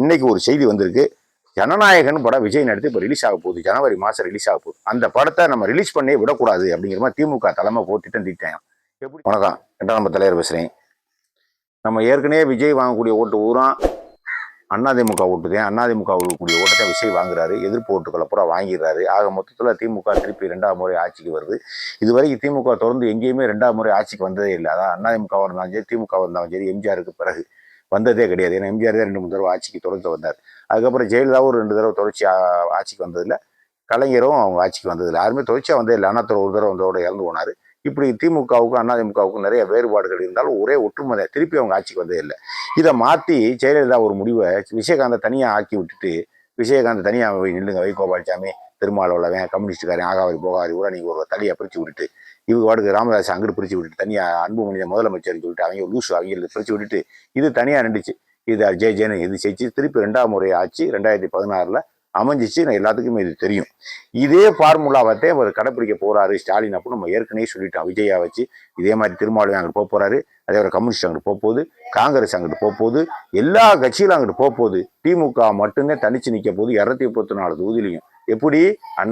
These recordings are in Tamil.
இன்னைக்கு ஒரு செய்தி வந்திருக்கு. ஜனநாயகன் படம் விஜய் நடித்து இப்போ ரிலீஸ் ஆக போகுது. ஜனவரி மாதம் ரிலீஸ் ஆக போகுது. அந்த படத்தை நம்ம ரிலீஸ் பண்ணே விடக்கூடாது அப்படிங்கிற மாதிரி திமுக தலைமை போட்டுட்டு திட்டேன். எப்படி? வணக்கம் என்றால் நம்ம தலைவர் பேசுகிறேன் நம்ம ஏற்கனவே விஜய் வாங்கக்கூடிய ஓட்டு பூரா அதிமுக ஓட்டு தான் அதிமுக கூடிய ஓட்டத்தை விஜய் வாங்குறாரு. எதிர்ப்பு ஓட்டுக்களை பூரா வாங்கிடுறாரு. ஆக மொத்தத்தில் திமுக திருப்பி ரெண்டாவது முறை ஆட்சிக்கு வருது. இதுவரைக்கும் திமுக தொடர்ந்து எங்கேயுமே ரெண்டாவது முறை ஆட்சிக்கு வந்ததே இல்லை. அதான் அதிமுக இருந்தாலும் சரி திமுக இருந்தாலும் சரி எம்ஜிஆருக்கு பிறகு. வந்ததே கிடையாது. ஏன்னா எம்ஜிஆர் தான் ரெண்டு மூணு தடவை ஆட்சிக்கு தொடர்ந்து வந்தார். அதுக்கப்புறம் ஜெயலலிதாவும் ரெண்டு தடவை தொடர்ச்சி ஆட்சிக்கு வந்ததில்ல. கலைஞரும் அவங்க ஆட்சிக்கு வந்ததில்லை. யாருமே தொடர்ச்சியாக வந்தே இல்லை. அண்ணாத்துறை ஒரு தடவை வந்தோட இறந்து போனார். இப்படி திமுகவுக்கும் அதிமுகவுக்கும் நிறைய வேறுபாடுகள் இருந்தாலும் ஒரே ஒற்றுமை திருப்பி அவங்க ஆட்சிக்கு வந்ததே இல்லை. இதை மாற்றி ஜெயலலிதா ஒரு முடிவை விஜயகாந்தை தனியாக ஆக்கி விட்டுட்டு விஜயகாந்த் தனியாக போய் நில்லுங்க. வைகோபால்சாமி திருமாவளவன் கம்யூனிஸ்டுக்காரன் ஆகாவரி போகாரி கூட நீங்கள் ஒரு தலையை பிரித்து விட்டுட்டு இவங்க வாடுக்கு ராமதாஸ் அங்கிட்டு பிரித்து விட்டுட்டு தனியாக அன்புமணியை முதலமைச்சர்னு சொல்லிட்டு அவங்க லூசு அவங்க பிரித்து விட்டுட்டு இது தனியாக நின்றுச்சு. இது ஜெய் ஜெயன் இது ஜெயிச்சு திருப்பி ரெண்டாம் முறை ஆச்சு ரெண்டாயிரத்தி பதினாறில் அமைஞ்சிச்சு. நான் எல்லாத்துக்குமே இது தெரியும். இதே ஃபார்முலாவத்தே அவர் கடைப்பிடிக்க போகிறாரு ஸ்டாலின் அப்படின்னு நம்ம ஏற்கனவே சொல்லிட்டோம். விஜயா வச்சு இதே மாதிரி திருமாவளவன் அங்கிட்டு போக போகிறாரு அதே மாதிரி கம்யூனிஸ்ட் அங்கிட்டு போக போகுது. காங்கிரஸ் அங்கிட்டு போக போகுது. எல்லா கட்சியிலும் அங்கிட்டு போக போகுது. திமுக மட்டும்தான் தனிச்சு நிற்க போகுது. இரநூத்தி முப்பத்தி நாலு தொகுதியிலையும். எப்படி?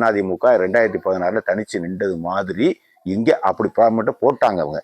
அதிமுக ரெண்டாயிரத்தி பதினாறில் தனிச்சு நின்றது மாதிரி இங்கே அப்படி ஃபார்மேட்டை போட்டாங்க அவங்க.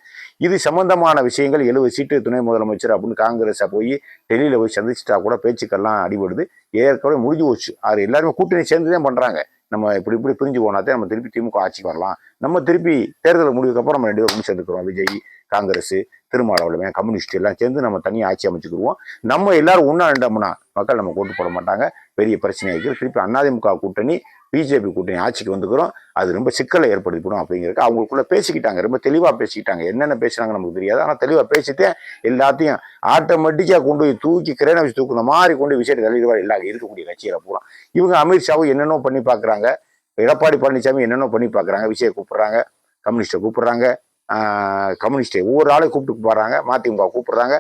இது சம்பந்தமான விஷயங்கள் எழுபது சீட்டு துணை முதலமைச்சர் அப்படின்னு காங்கிரஸை போய் டெல்லியில் போய் சந்திச்சிட்டா கூட பேச்சுக்கெல்லாம் அடிபடுது. ஏற்கனவே முடிஞ்சு போச்சு. அது எல்லாருமே கூட்டணி சேர்ந்து தான் பண்ணுறாங்க நம்ம இப்படி இப்படி பிரிஞ்சு போனாதே நம்ம திருப்பி திமுக ஆட்சிக்கு வரலாம். நம்ம திருப்பி தேர்தல் முடிவுக்கப்புறம் நம்ம ரெண்டு பேரும் சேர்ந்துக்கிறோம். விஜய் காங்கிரஸ் திருமாவளவன் கம்யூனிஸ்ட் எல்லாம் சேர்ந்து நம்ம தனியாக ஆட்சி அமைச்சுக்கிடுவோம். நம்ம எல்லாரும் ஒன்றா நின்றோம்னா மக்கள் நம்ம கூட்டு போட மாட்டாங்க. பெரிய பிரச்சனை இருக்குது. திருப்பி அதிமுக கூட்டணி பிஜேபி கூட்டணி ஆட்சிக்கு வந்துக்கிறோம். அது ரொம்ப சிக்கலை ஏற்படுத்திவிடும் அப்படிங்கிறதுக்கு அவங்களுக்குள்ள பேசிக்கிட்டாங்க. ரொம்ப தெளிவாக பேசிக்கிட்டாங்க. என்னென்ன பேசுனாங்க நமக்கு தெரியாது. ஆனால் தெளிவாக பேசிட்டே எல்லாத்தையும் ஆட்டோமேட்டிக்காக கொண்டு போய் தூக்கி கிரேனை வச்சு தூக்குன மாதிரி கொண்டு போய் விஷயத்தை தள்ளிடுவார் எல்லா இருக்கக்கூடிய கட்சியில பூரா. இவங்க அமித்ஷாவும் என்னென்னோ பண்ணி பார்க்குறாங்க. எடப்பாடி பழனிசாமி என்னென்னோ பண்ணி பார்க்குறாங்க. விஷயத்தை கூப்பிட்றாங்க. கம்யூனிஸ்ட்டை கூப்பிட்றாங்க. கம்யூனிஸ்ட்டை ஒவ்வொரு ஆளையும் கூப்பிட்டு போறாங்க. மதிமுக கூப்பிடுறாங்க.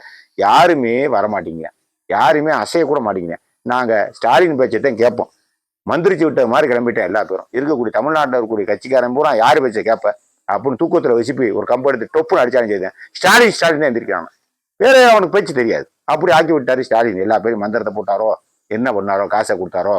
யாருமே வரமாட்டீங்க. யாருமே அசைய கூட மாட்டீங்க. நாங்கள் ஸ்டாலின் பேச்சைத்தான் கேட்போம். மந்திரிச்சு விட்ட மாதிரி கிளம்பிட்டேன் எல்லா பேரும். இருக்கக்கூடிய தமிழ்நாட்டில் இருக்கக்கூடிய கட்சிக்காரன் பூரா யார் பேச்சை கேட்ப அப்படின்னு தூக்கத்தில் வசிப்பி ஒரு கம்பு எடுத்து டொப்புன்னு அடிச்சாலும் செய்தேன் ஸ்டாலின் ஸ்டாலின் தான் எந்திரிக்கிறாங்க. வேற அவனுக்கு பேச்சு தெரியாது. அப்படி ஆக்கி விட்டாரு ஸ்டாலின். எல்லா பேரும் மந்திரத்தை போட்டாரோ என்ன பண்ணாரோ காசை கொடுத்தாரோ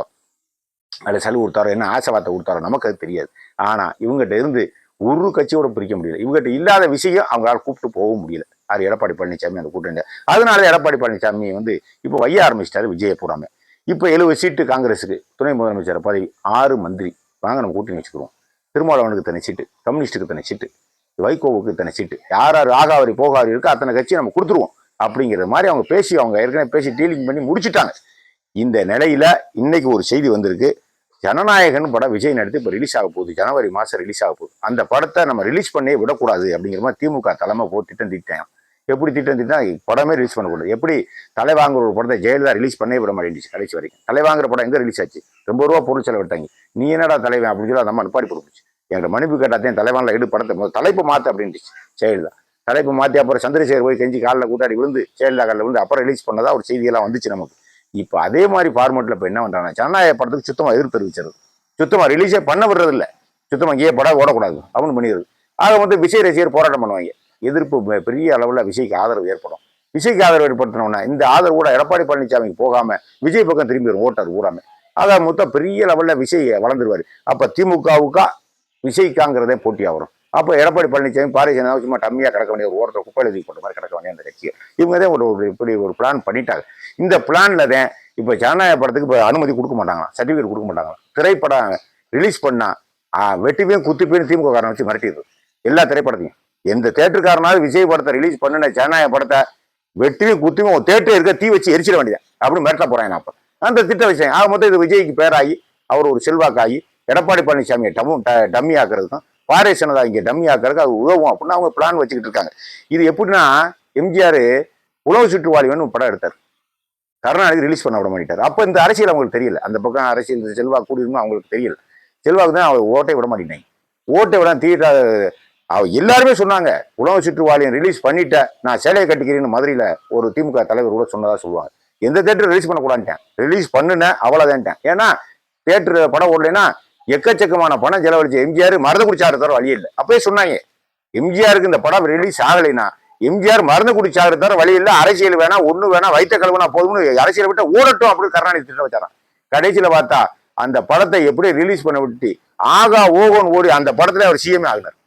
அதில் சலு கொடுத்தாரோ என்ன ஆசை வார்த்தை கொடுத்தாரோ நமக்கு அது தெரியாது. ஆனால் இவங்ககிட்ட இருந்து ஒரு கட்சியோட பிரிக்க முடியல. இவங்ககிட்ட இல்லாத விஷயம் அவங்களால கூப்பிட்டு போகவும் முடியல. அது எடப்பாடி பழனிசாமி அந்த கூட்டணி அதனால எடப்பாடி பழனிசாமி வந்து இப்போ வைய ஆரம்பிச்சிட்டாரு விஜய பூராமே இப்போ எழுபது சீட்டு காங்கிரஸுக்கு துணை முதலமைச்சர் பதவி ஆறு மந்திரி. வாங்க நம்ம கூட்டணி வச்சுக்கிறோம். திருமாவளவனுக்கு தனி சீட்டு கம்யூனிஸ்ட்டுக்கு தனி சீட்டு வைகோவுக்கு தனி சீட்டு. யார் யார் ஆகாவரி போகாவரி இருக்கோ அத்தனை கட்சியை நம்ம கொடுத்துருவோம். அப்படிங்கிற மாதிரி அவங்க பேசி அவங்க ஏற்கனவே பேசி டீலிங் பண்ணி முடிச்சுட்டாங்க. இந்த நிலையில் இன்னைக்கு ஒரு செய்தி வந்திருக்கு. ஜனநாயகன் படம் விஜய் நடத்தி இப்போ ரிலீஸ் ஆக போகுது. ஜனவரி மாதம் ரிலீஸ் ஆக போகுது. அந்த படத்தை நம்ம ரிலீஸ் பண்ணே விடக்கூடாது அப்படிங்கிற மாதிரி திமுக தலைமை போட்டு திட்டம் திட்டாங்க எப்படி திட்டம் திட்டம் படமே ரிலீஸ் பண்ணக்கூடாது. எப்படி தலைவாங்குற ஒரு படத்தை ஜெயலலிதா ரிலீஸ் பண்ணே விட மாட்டேன் கடைசி வரைக்கும். தலைவாங்குற படம் எங்கே ரிலீஸ் ஆச்சு? ரொம்ப ரூபா பொருள் செலவு நீ என்னடா தலைவன் அப்படின்னு சொல்லி அந்த அம்மா நிப்பாடி போட்டுச்சு என்கிட்ட மன்னிப்பு கேட்டாத்தையும் தலைவானில் எடு படத்தை. தலைப்பு மாற்று அப்படின்ட்டுச்சு ஜெயலலிதா. தலைப்பு மாற்றி அப்புறம் சந்திரசேகர் போய் கெஞ்சி காலில் கூட்டாடி விழுந்து ஜெயலலிதா காலில் விழுந்து அப்புறம் ரிலீஸ் பண்ணதாக ஒரு செய்தியெல்லாம் வந்துச்சு நமக்கு. இப்போ அதே மாதிரி ஃபார்மெட்டில் இப்போ என்ன பண்ணுறாங்க ஜனநாயக படத்துக்கு சுத்தமாக எதிர்ப்பு தெரிவிச்சது சுத்தமாக ரிலீஸே பண்ண விடுறதில்ல. சுத்தமாக இங்கே படம் ஓடக்கூடாது. அப்படின்னு பண்ணிடுறது ஆக வந்து விஜய் ரசிகர் போராட்டம் பண்ணுவாங்க. எதிர்ப்பு பெ- பெரிய அளவில் விஜய்க்கு ஆதரவு ஏற்படும். விஜய்க்கு ஆதரவு ஏற்படுத்தினோன்னா இந்த ஆதரவு கூட எடப்பாடி பழனிசாமிக்கு போகாம விஜய் பக்கம் திரும்பி ஓட்டர் ஓட்டார் அதை மொத்தம் பெரிய லெவலில் விஜய் வளர்ந்துருவார். அப்போ திமுகவுக்கா விஜய்க்காங்கிறதே போட்டியாக வரும் அப்போ எடப்பாடி பழனிசாமி பாரதிய ஜனதா சும்மா டம்மியாக கிடக்க வேண்டிய ஒரு ஓரத்தை குப்பை எழுதி போட்ட மாதிரி கிடக்க வேண்டிய அந்த கட்சியை இவங்க தான் ஒரு ஒரு இப்படி ஒரு பிளான் பண்ணிட்டாங்க. இந்த பிளானில் தான் இப்போ ஜனநாயக படத்துக்கு இப்போ அனுமதி கொடுக்க மாட்டாங்களாம். சர்டிஃபிகேட் கொடுக்க மாட்டாங்களாம். திரைப்படம் ரிலீஸ் பண்ணால் வெட்டிப்பையும் குத்திப்பையும் திமுக காரணம் வச்சு மிரட்டிடுது எல்லா திரைப்படத்தையும். எந்த தேட்டருக்காரனாவது விஜய் படத்தை ரிலீஸ் பண்ணின ஜனநாயக படத்தை வெட்டியும் குத்தியும் ஒரு தேட்டர் இருக்க தீ வச்சு எரிச்சிட வேண்டியது அப்படின்னு மிரட்ட போறாங்க அப்ப. அந்த திட்ட விஷயம். ஆக மொத்தம் இது விஜய்க்கு பேராகி அவர் ஒரு செல்வாக்காகி எடப்பாடி பழனிசாமியை டம்மும் ட- டம்மி ஆக்குறதுக்கும் பாரதிய ஜனதா இங்கே டம்மி ஆக்குறதுக்கு அது உதவும் அப்படின்னு அவங்க பிளான் வச்சுக்கிட்டு இருக்காங்க. இது எப்படின்னா எம்ஜிஆர் உழவு சுற்றுவாளிவன் படம் எடுத்தார். கருணாநிதி ரிலீஸ் பண்ண விட மாட்டார் அப்போ இந்த அரசியல் அவங்களுக்கு தெரியல. அந்த பக்கம் அரசியல் இந்த செல்வாக்கு கூடியிருந்தோம் அவங்களுக்கு தெரியல. செல்வாக்கு தான் அவர் ஓட்டை விட மாட்டேங்கிறாங்க ஓட்டை விட தீட்டா அவ எல்லாருமே சொன்னாங்க உணவு சுற்றுவாளியம் ரிலீஸ் பண்ணிட்டேன் நான் சேலையை கட்டிக்கிறேன்னு மதுரையில் ஒரு திமுக தலைவர் கூட சொன்னதா சொல்லுவாங்க. எந்த தேட்டர் ரிலீஸ் பண்ணக்கூடாதுட்டேன் ரிலீஸ் பண்ணுனேன் அவ்வளோதான்ட்டேன் ஏன்னா தேட்டர் படம் ஓடலைன்னா எக்கச்சக்கமான பணம் செலவழிச்சு எம்ஜிஆர் மருந்து குடிச்சாரு தவிர வழி இல்லை. அப்பயே சொன்னாங்க எம்ஜிஆருக்கு இந்த படம் ரிலீஸ் ஆகலைன்னா எம்ஜிஆர் மருந்து குடிச்சாரு தவிர வழி இல்லை அரசியல் வேணா ஒண்ணு வேணா வைத்த கழுவுனா போதும்னு அரசியல் விட்டு ஓடட்டும் அப்படின்னு கருணாநிதி திட்டம் வச்சாராம். கடைசியில பார்த்தா அந்த படத்தை எப்படி ரிலீஸ் பண்ண விட்டு ஆகா ஓகோன்னு ஓடி அந்த படத்துல அவர் சிஎம் ஆகினார்.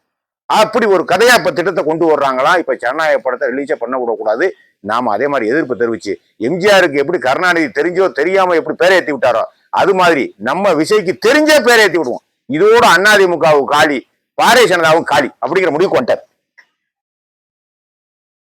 அப்படி ஒரு கதையா இப்ப திட்டத்தை கொண்டு வர்றாங்களாம் இப்ப ஜனநாயக படத்தை ரிலீஸே பண்ண விடக்கூடாது. நாம அதே மாதிரி எதிர்ப்பு தெரிவிச்சு எம்ஜிஆருக்கு எப்படி கருணாநிதி தெரிஞ்சோ தெரியாம எப்படி பேரை ஏற்றி விட்டாரோ அது மாதிரி நம்ம விசைக்கு தெரிஞ்சே பேரை ஏற்றி விடுவோம். இதோட அதிமுகவும் காலி பாரதிய ஜனதாவும் காலி அப்படிங்கிற முடிவு கொண்டார்